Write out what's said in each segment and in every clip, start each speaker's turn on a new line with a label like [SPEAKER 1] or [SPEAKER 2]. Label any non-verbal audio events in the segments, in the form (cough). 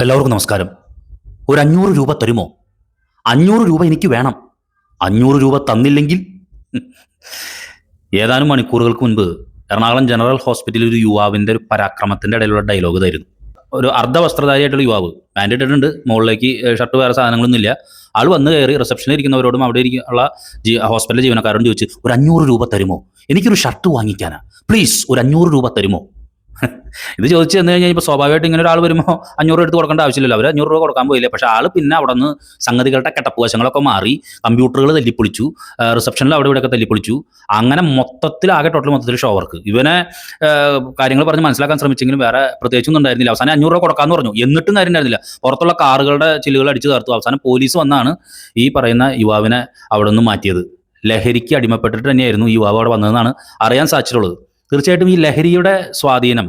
[SPEAKER 1] എല്ലാവർക്കും. നമസ്കാരം. ഒരു അഞ്ഞൂറ് രൂപ തരുമോ? അഞ്ഞൂറ് രൂപ എനിക്ക് വേണം. അഞ്ഞൂറ് രൂപ തന്നില്ലെങ്കിൽ ഏതാനും മണിക്കൂറുകൾക്ക് മുൻപ് എറണാകുളം ജനറൽ ഹോസ്പിറ്റലിൽ ഒരു യുവാവിന്റെ ഒരു പരാക്രമത്തിന്റെ ഇടയിലുള്ള ഡയലോഗ് ഇതായിരുന്നു. ഒരു അർദ്ധ അർദ്ധവസ്ത്രധാരിയായിട്ടുള്ള യുവാവ് പാന്റ് ഇട്ടിട്ടുണ്ട് മുകളിലേക്ക് ഷർട്ട് വേറെ സാധനങ്ങളൊന്നും ഇല്ല ആൾ വന്ന് കയറി റിസപ്ഷനിൽ ഇരിക്കുന്നവരോടും അവിടെ ഇരിക്കുന്ന ജീ ഹോസ്പിറ്റലിലെ ജീവനക്കാരോടും ചോദിച്ച് ഒരു അഞ്ഞൂറ് രൂപ തരുമോ? എനിക്കൊരു ഷർട്ട് വാങ്ങിക്കാനാ. പ്ലീസ് ഒരു അഞ്ഞൂറ് രൂപ തരുമോ? ഇത് ചോദിച്ചു തന്നു കഴിഞ്ഞാൽ ഇപ്പോൾ സ്വാഭാവികമായിട്ട് ഇങ്ങനെ ഒരാൾ വരുമ്പോൾ അഞ്ഞൂറ് എടുത്ത് കൊടുക്കേണ്ട ആവശ്യമില്ലല്ലോ. അവർ അഞ്ഞൂറ് രൂപ കൊടുക്കാൻ പോയില്ല? പക്ഷേ ആൾ പിന്നെ അവിടെ നിന്ന് സംഗതികളുടെ കെട്ടപ്പുവശങ്ങളൊക്കെ മാറി കമ്പ്യൂട്ടറുകൾ തല്ലിപ്പൊളിച്ചു റിസപ്ഷനിൽ അവിടെ ഇവിടെയൊക്കെ തല്ലിപ്പൊളിച്ചു. അങ്ങനെ മൊത്തത്തിൽ ആകെ ടോട്ടൽ മൊത്തത്തിൽ ഷോ വർക്ക് ഇവനെ കാര്യങ്ങൾ പറഞ്ഞ് മനസ്സിലാക്കാൻ ശ്രമിച്ചെങ്കിലും വേറെ പ്രത്യേകിച്ചൊന്നും ഉണ്ടായിരുന്നില്ല. അവസാനം അഞ്ഞൂറ് രൂപ കൊടുക്കാന്ന് പറഞ്ഞു. എന്നിട്ടും കാര്യം ഉണ്ടായിരുന്നില്ല. പുറത്തുള്ള കാറുകളുടെ ചില്ലുകൾ അടിച്ചു തീർത്തു അവസാനം പോലീസ് വന്നാണ് ഈ പറയുന്ന യുവാവിനെ അവിടെ നിന്ന് മാറ്റിയത്. ലഹരിക്ക് അടിമപ്പെട്ടിട്ട് തന്നെയായിരുന്നു യുവാവ് അവിടെ വന്നതെന്നാണ് അറിയാൻ സാധിച്ചിട്ടുള്ളത്. തീർച്ചയായിട്ടും ഈ ലഹരിയുടെ സ്വാധീനം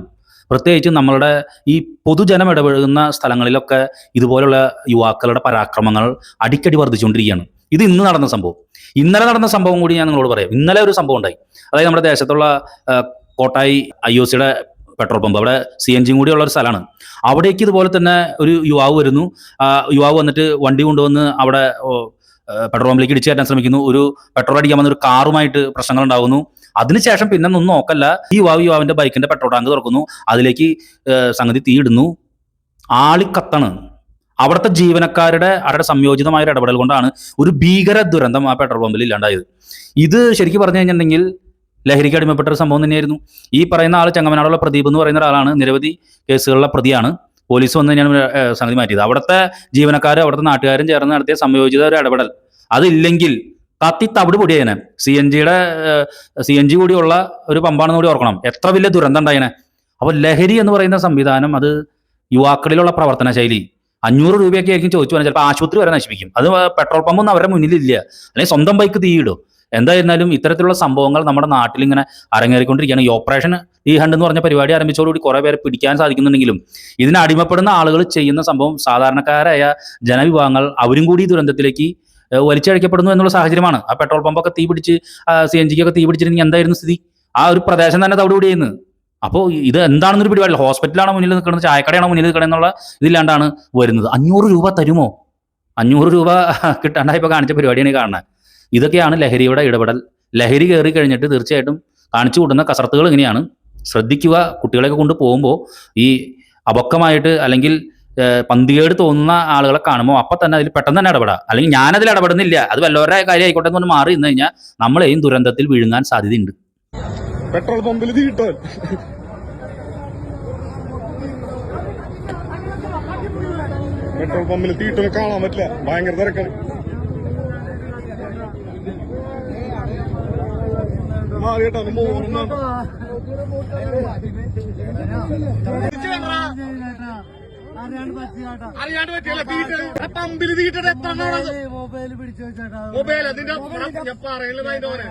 [SPEAKER 1] പ്രത്യേകിച്ച് നമ്മളുടെ ഈ പൊതുജനം ഇടപെടുന്ന സ്ഥലങ്ങളിലൊക്കെ ഇതുപോലുള്ള യുവാക്കളുടെ പരാക്രമങ്ങൾ അടിക്കടി വർദ്ധിച്ചുകൊണ്ടിരിക്കുകയാണ്. ഇത് ഇന്ന് നടന്ന സംഭവം. ഇന്നലെ നടന്ന സംഭവം കൂടി ഞാൻ നിങ്ങളോട് പറയാം. ഇന്നലെ ഒരു സംഭവം ഉണ്ടായി. അതായത് നമ്മുടെ ദേശത്തുള്ള കോട്ടായി ഐ ഒ സിയുടെ പെട്രോൾ പമ്പ് അവിടെ സി എൻ ജിയും കൂടിയുള്ള ഒരു സ്ഥലമാണ്. അവിടേക്ക് ഇതുപോലെ തന്നെ ഒരു യുവാവ് വരുന്നു. യുവാവ് വന്നിട്ട് വണ്ടി കൊണ്ടുവന്ന് അവിടെ പെട്രോൾ പമ്പിലേക്ക് ഇടിച്ചു കയറ്റാൻ ശ്രമിക്കുന്നു. ഒരു പെട്രോൾ അടിക്കാൻ വന്ന ഒരു കാറുമായിട്ട് പ്രശ്നങ്ങൾ ഉണ്ടാകുന്നു. അതിനുശേഷം പിന്നെ ഒന്നും നോക്കല്ല. ഈ യുവാവ് യുവാവിന്റെ ബൈക്കിന്റെ പെട്രോൾ ടാങ്ക് തുറക്കുന്നു. അതിലേക്ക് സംഗതി തീയിടുന്നു. ആളിക്കത്താണ് അവിടുത്തെ ജീവനക്കാരുടെ അവരുടെ സംയോജിതമായ ഒരു ഇടപെടൽ കൊണ്ടാണ് ഒരു ഭീകര ദുരന്തം ആ പെട്രോൾ പമ്പിൽ ഇല്ലാണ്ടായത്. ഇത് ശരിക്കും പറഞ്ഞു കഴിഞ്ഞിട്ടുണ്ടെങ്കിൽ ലഹരിക്ക് അടിമപ്പെട്ട ഒരു സംഭവം തന്നെയായിരുന്നു. ഈ പറയുന്ന ആൾ ചെങ്ങമനാടുള്ള പ്രദീപ് എന്ന് പറയുന്ന ഒരാളാണ്. നിരവധി കേസുകളിലെ പ്രതിയാണ്. പോലീസ് വന്ന് ഞാൻ സംഗതി മാറ്റിയത്. അവിടുത്തെ ജീവനക്കാരും അവിടുത്തെ നാട്ടുകാരും ചേർന്ന് നടത്തിയ സംയോജിത ഒരു ഇടപെടൽ. അതില്ലെങ്കിൽ കത്തി തവിട് പൊടിയേനെ സി എൻ ജിയുടെ സി എൻ ജി കൂടിയുള്ള ഒരു പമ്പാണെന്ന് കൂടി ഓർക്കണം. എത്ര വലിയ ദുരന്തം ഉണ്ടായേനെ. അപ്പോൾ ലഹരി എന്ന് പറയുന്ന സംവിധാനം അത് യുവാക്കളിലുള്ള പ്രവർത്തന ശൈലി. അഞ്ഞൂറ് രൂപയൊക്കെ ആയിരിക്കും ചോദിച്ചു പറഞ്ഞാൽ ചിലപ്പോൾ ആശുപത്രി വരെ നശിപ്പിക്കും. അത് പെട്രോൾ പമ്പൊന്നും അവരുടെ മുന്നിലില്ല. അല്ലെങ്കിൽ സ്വന്തം ബൈക്ക് തീയിടും. എന്തായിരുന്നാലും ഇത്തരത്തിലുള്ള സംഭവങ്ങൾ നമ്മുടെ നാട്ടിൽ ഇങ്ങനെ അരങ്ങേറിക്കൊണ്ടിരിക്കുകയാണ്. ഈ ഓപ്പറേഷൻ ഈ ഹണ്ട് എന്ന് പറഞ്ഞ പരിപാടി ആരംഭിച്ചതോടുകൂടി കുറേ പേരെ പിടിക്കാൻ സാധിക്കുന്നുണ്ടെങ്കിലും ഇതിന് അടിമപ്പെടുന്ന ആളുകൾ ചെയ്യുന്ന സംഭവം സാധാരണക്കാരായ ജനവിഭാഗങ്ങൾ അവരും കൂടി ദുരന്തത്തിലേക്ക് വലിച്ചഴിക്കപ്പെടുന്നു എന്നുള്ള സാഹചര്യമാണ്. ആ പെട്രോൾ പമ്പൊക്കെ തീ പിടിച്ച് സി എൻ ജിക്കൊക്കെ തീ പിടിച്ചിരുന്നെങ്കിൽ എന്തായിരുന്നു സ്ഥിതി? ആ ഒരു പ്രദേശം തന്നെ തവിടുകൂടിയെന്ന് അപ്പോൾ ഇത് എന്താണെന്നൊരു പിടിപാടില്ല ഹോസ്പിറ്റലാണോ മുന്നിൽ നിൽക്കുന്നത്? ചായക്കടയാണോ മുന്നിൽ നിൽക്കുന്നത് എന്നുള്ള ഇതില്ലാണ്ടാണ് വരുന്നത്. അഞ്ഞൂറ് രൂപ തരുമോ? അഞ്ഞൂറ് രൂപ (laughs) കിട്ടാണ്ടായി ഇപ്പോൾ കാണിച്ച പരിപാടിയാണ് കാണുന്നത് ഇതൊക്കെയാണ് ലഹരിയുടെ ഇടപെടൽ. ലഹരി കയറി കഴിഞ്ഞിട്ട് തീർച്ചയായിട്ടും കാണിച്ചു കൂട്ടുന്ന കസർത്തുകൾ ഇങ്ങനെയാണ്. ശ്രദ്ധിക്കുക കുട്ടികളെയൊക്കെ കൊണ്ട് പോകുമ്പോൾ ഈ അബക്കമായിട്ട് അല്ലെങ്കിൽ പന്തികേട് തോന്നുന്ന ആളുകളെ കാണുമ്പോൾ അപ്പം തന്നെ അതിൽ പെട്ടെന്ന് തന്നെ ഇടപെടാം അല്ലെങ്കിൽ ഞാനതിൽ ഇടപെടുന്നില്ല അത് വല്ലവരുടെ കാര്യം ആയിക്കോട്ടെ എന്ന് പറഞ്ഞ് മാറി നിന്ന് കഴിഞ്ഞാൽ നമ്മളെയും ദുരന്തത്തിൽ വിഴുങ്ങാൻ സാധ്യതയുണ്ട്
[SPEAKER 2] പെട്രോൾ പമ്പിൽ തീട്ടോ പെട്രോൾ പമ്പിൽ തീട്ടൊന്നും കാണാൻ പറ്റില്ല ഭയങ്കര തിരക്കാണ്.
[SPEAKER 3] അറിയാണ്ട്
[SPEAKER 2] പറ്റിയല്ല? ആ പമ്പിൽ തീട്ടയുടെ എത്ര
[SPEAKER 3] മൊബൈൽ പിടിച്ചു വെച്ചാട്ടാ.
[SPEAKER 2] മൊബൈൽ അതിന്റെ ഞാൻ പറയുന്നത് അതിന്റെ പോലെ